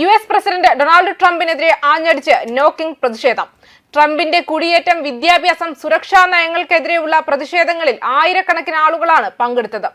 U S president Donald ട്രംപിനെതിരെ ആഞ്ഞടിച്ച് knocking പ്രതിഷേധം. ട്രംപിന്റെ കുടിയേറ്റം വിദ്യാഭ്യാസം സുരക്ഷാ നയങ്ങൾക്കെതിരെയുള്ള പ്രതിഷേധങ്ങളിൽ ആയിരക്കണക്കിന് ആളുകളാണ് പങ്കെടുത്തത്.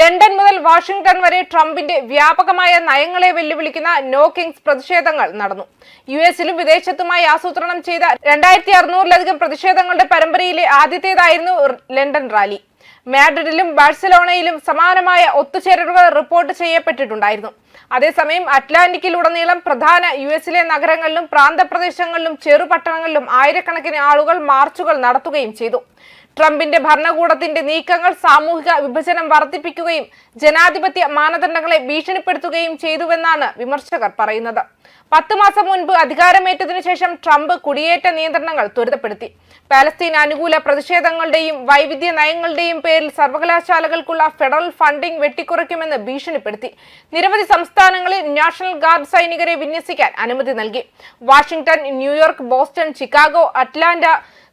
ലണ്ടൻ മുതൽ വാഷിംഗ്ടൺ വരെ ട്രംപിന്റെ വ്യാപകമായ നയങ്ങളെ വെല്ലുവിളിക്കുന്ന നോക്കിംഗ്സ് പ്രതിഷേധങ്ങൾ നടന്നു. യു എസിലും വിദേശത്തുമായി ആസൂത്രണം ചെയ്ത രണ്ടായിരത്തി അറുന്നൂറിലധികം പ്രതിഷേധങ്ങളുടെ പരമ്പരയിലെ ആദ്യത്തേതായിരുന്നു ലണ്ടൻ റാലി. മാഡ്രിഡിലും ബാഴ്സലോണയിലും സമാനമായ ഒത്തുചേരലുകൾ റിപ്പോർട്ട് ചെയ്യപ്പെട്ടിട്ടുണ്ടായിരുന്നു. അതേസമയം അറ്റ്ലാന്റിക്കിലുടനീളം പ്രധാന യു എസിലെ നഗരങ്ങളിലും പ്രാന്തപ്രദേശങ്ങളിലും ചെറുപട്ടണങ്ങളിലും ആയിരക്കണക്കിന് ആളുകൾ മാർച്ചുകൾ നടത്തുകയും ചെയ്തു. ട്രംപിന്റെ ഭരണകൂടത്തിന്റെ നീക്കങ്ങൾ സാമൂഹിക വിഭജനം വർദ്ധിപ്പിക്കുകയും ജനാധിപത്യ മാനദണ്ഡങ്ങളെ ഭീഷണിപ്പെടുത്തുകയും ചെയ്തുവെന്നാണ് വിമർശകർ പറയുന്നത്. പത്ത് മാസം മുൻപ് അധികാരമേറ്റതിനു ശേഷം ട്രംപ് കുടിയേറ്റ നിയന്ത്രണങ്ങൾ ത്വരിതപ്പെടുത്തി. പാലസ്തീൻ അനുകൂല പ്രതിഷേധങ്ങളുടെയും വൈവിധ്യ നയങ്ങളുടെയും പേരിൽ സർവകലാശാലകൾക്കുള്ള ഫെഡറൽ ഫണ്ടിംഗ് വെട്ടിക്കുറയ്ക്കുമെന്ന് ഭീഷണിപ്പെടുത്തി. നിരവധി സംസ്ഥാനങ്ങളിൽ നാഷണൽ ഗാർഡ് സൈനികരെ വിന്യസിക്കാൻ അനുമതി നൽകി. Washington New York Boston Chicago Atlanta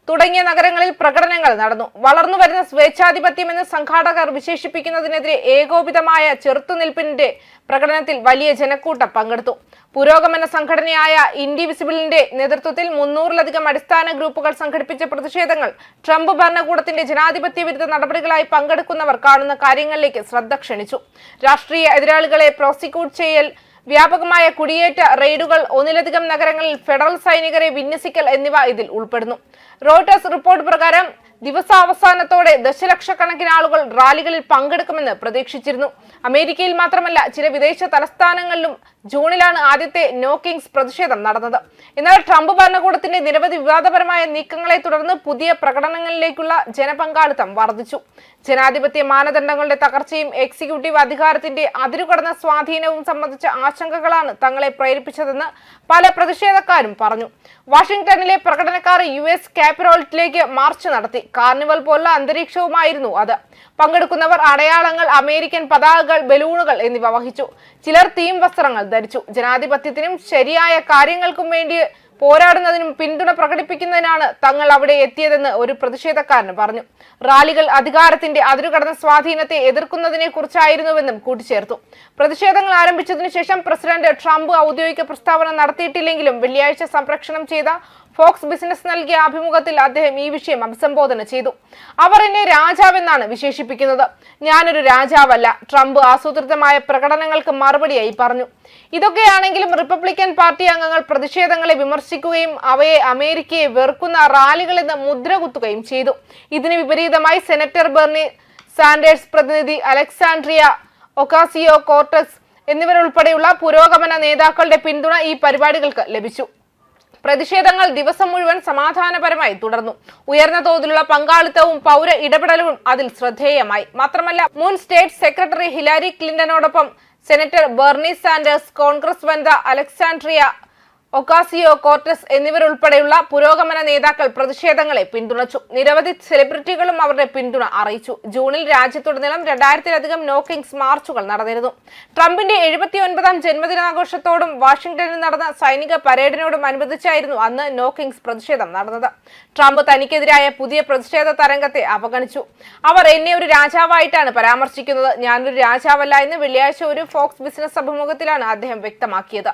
തുടങ്ങിയ നഗരങ്ങളിൽ പ്രകടനങ്ങൾ നടന്നു. വളർന്നു വരുന്ന സ്വേച്ഛാധിപത്യം എന്ന് സംഘാടകർ വിശേഷിപ്പിക്കുന്നതിനെതിരെ ഏകോപിതമായ ചെറുത്തുനിൽപ്പിന്റെ പ്രകടനത്തിൽ വലിയ ജനക്കൂട്ടം പങ്കെടുത്തു. പുരോഗമന സംഘടനയായ ഇൻഡിവിസിബിളിന്റെ നേതൃത്വത്തിൽ മുന്നൂറിലധികം അടിസ്ഥാന ഗ്രൂപ്പുകൾ സംഘടിപ്പിച്ച പ്രതിഷേധങ്ങൾ ട്രംപ് ഭരണകൂടത്തിന്റെ ജനാധിപത്യ വിരുദ്ധ നടപടികളായി പങ്കെടുക്കുന്നവർ കാണുന്ന കാര്യങ്ങളിലേക്ക് ശ്രദ്ധ ക്ഷണിച്ചു. രാഷ്ട്രീയ എതിരാളികളെ പ്രോസിക്യൂട്ട് ചെയ്യൽ വ്യാപകമായ കുടിയേറ്റ റെയ്ഡുകൾ ഒന്നിലധികം നഗരങ്ങളിൽ ഫെഡറൽ സൈനികരെ വിന്യസിക്കൽ എന്നിവ ഇതിൽ ഉൾപ്പെടുന്നു. റോയിട്ടേഴ്സ് റിപ്പോർട്ട് പ്രകാരം ദിവസാവസാനത്തോടെ ദശലക്ഷക്കണക്കിന് ആളുകൾ റാലികളിൽ പങ്കെടുക്കുമെന്ന് പ്രതീക്ഷിച്ചിരുന്നു. അമേരിക്കയിൽ മാത്രമല്ല ചില വിദേശ തലസ്ഥാനങ്ങളിലും ജൂണിലാണ് ആദ്യത്തെ നോ കിങ്സ് പ്രതിഷേധം നടന്നത്. എന്നാൽ ട്രംപ് ഭരണകൂടത്തിന്റെ നിരവധി വിവാദപരമായ നീക്കങ്ങളെ തുടർന്ന് പുതിയ പ്രകടനങ്ങളിലേക്കുള്ള ജനപങ്കാളിത്തം വർദ്ധിച്ചു. ജനാധിപത്യ മാനദണ്ഡങ്ങളുടെ തകർച്ചയും എക്സിക്യൂട്ടീവ് അധികാരത്തിന്റെ അതിരുകടന്ന സ്വാധീനവും സംബന്ധിച്ച ആശങ്കകളാണ് തങ്ങളെ പ്രേരിപ്പിച്ചതെന്ന് പല പ്രതിഷേധക്കാരും പറഞ്ഞു. വാഷിംഗ്ടണിലെ പ്രകടനക്കാർ യു എസ് ക്യാപിറ്റോളിലേക്ക് മാർച്ച് നടത്തി. കാർണിവൽ പോലുള്ള അന്തരീക്ഷവുമായിരുന്നു അത്. പങ്കെടുക്കുന്നവർ അടയാളങ്ങൾ അമേരിക്കൻ പതാകകൾ ബലൂണുകൾ എന്നിവ വഹിച്ചു. ചിലർ തീം വസ്ത്രങ്ങൾ ധരിച്ചു. ജനാധിപത്യത്തിനും ശരിയായ കാര്യങ്ങൾക്കും വേണ്ടി പോരാടുന്നതിനും പിന്തുണ പ്രകടിപ്പിക്കുന്നതിനാണ് തങ്ങൾ അവിടെ എത്തിയതെന്ന് ഒരു പ്രതിഷേധക്കാരൻ പറഞ്ഞു. റാലികൾ അധികാരത്തിന്റെ അതിരുകടന്ന സ്വാധീനത്തെ എതിർക്കുന്നതിനെ കുറിച്ചായിരുന്നുവെന്നും കൂട്ടിച്ചേർത്തു. പ്രതിഷേധങ്ങൾ ആരംഭിച്ചതിനു ശേഷം പ്രസിഡന്റ് ട്രംപ് ഔദ്യോഗിക പ്രസ്താവന നടത്തിയിട്ടില്ലെങ്കിലും വെള്ളിയാഴ്ച സംപ്രേക്ഷണം ചെയ്ത ഫോക്സ് ബിസിനസ് നൽകിയ അഭിമുഖത്തിൽ അദ്ദേഹം ഈ വിഷയം അഭിസംബോധന ചെയ്തു. അവർ എന്നെ രാജാവെന്നാണ് വിശേഷിപ്പിക്കുന്നത്. ഞാനൊരു രാജാവല്ല. ട്രംപ് ആസൂത്രിതമായ പ്രകടനങ്ങൾക്ക് മറുപടിയായി പറഞ്ഞു. ഇതൊക്കെയാണെങ്കിലും റിപ്പബ്ലിക്കൻ പാർട്ടി അംഗങ്ങൾ പ്രതിഷേധങ്ങളെ വിമർശിക്കുകയും അവയെ അമേരിക്കയെ വെറുക്കുന്ന റാലികളെന്ന് മുദ്ര കുത്തുകയും ചെയ്തു. ഇതിന് വിപരീതമായി സെനറ്റർ ബെർണി സാൻഡേഴ്സ് പ്രതിനിധി അലക്സാൻഡ്രിയ ഒക്കാസിയോ കോർട്ടസ് എന്നിവരുൾപ്പെടെയുള്ള പുരോഗമന നേതാക്കളുടെ പിന്തുണ ഈ പരിപാടികൾക്ക് ലഭിച്ചു. പ്രതിഷേധങ്ങൾ ദിവസം മുഴുവൻ സമാധാനപരമായി തുടർന്നു. ഉയർന്ന തോതിലുള്ള പങ്കാളിത്തവും പൗര ഇടപെടലും അതിൽ ശ്രദ്ധേയമായി. മാത്രമല്ല മുൻ സ്റ്റേറ്റ് സെക്രട്ടറി ഹിലാരി ക്ലിന്റനോടൊപ്പം സെനറ്റർ ബെർണി സാൻഡേഴ്സ് കോൺഗ്രസ് വനിത അലക്സാൻഡ്രിയ ഒക്കാസിയോ കോർട്ടസ് എന്നിവരുൾപ്പെടെയുള്ള പുരോഗമന നേതാക്കൾ പ്രതിഷേധങ്ങളെ പിന്തുണച്ചു. നിരവധി സെലിബ്രിറ്റികളും അവരുടെ പിന്തുണ അറിയിച്ചു. ജൂണിൽ രാജ്യത്തുടനീളം രണ്ടായിരത്തിലധികം നോക്കിംഗ്സ് മാർച്ചുകൾ നടന്നിരുന്നു. ട്രംപിന്റെ എഴുപത്തിയൊൻപതാം ജന്മദിനാഘോഷത്തോടും വാഷിംഗ്ടണിൽ നടന്ന സൈനിക പരേഡിനോടും അനുബന്ധിച്ചായിരുന്നു അന്ന് നോക്കിംഗ്സ് പ്രതിഷേധം നടന്നത്. ട്രംപ് തനിക്കെതിരായ പുതിയ പ്രതിഷേധ തരംഗത്തെ അവഗണിച്ചു. അവർ എന്നെ ഒരു രാജാവായിട്ടാണ് പരാമർശിക്കുന്നത്. ഞാനൊരു രാജാവല്ല എന്ന് വെള്ളിയാഴ്ച ഒരു ഫോക്സ് ബിസിനസ് അഭിമുഖത്തിലാണ് അദ്ദേഹം വ്യക്തമാക്കിയത്.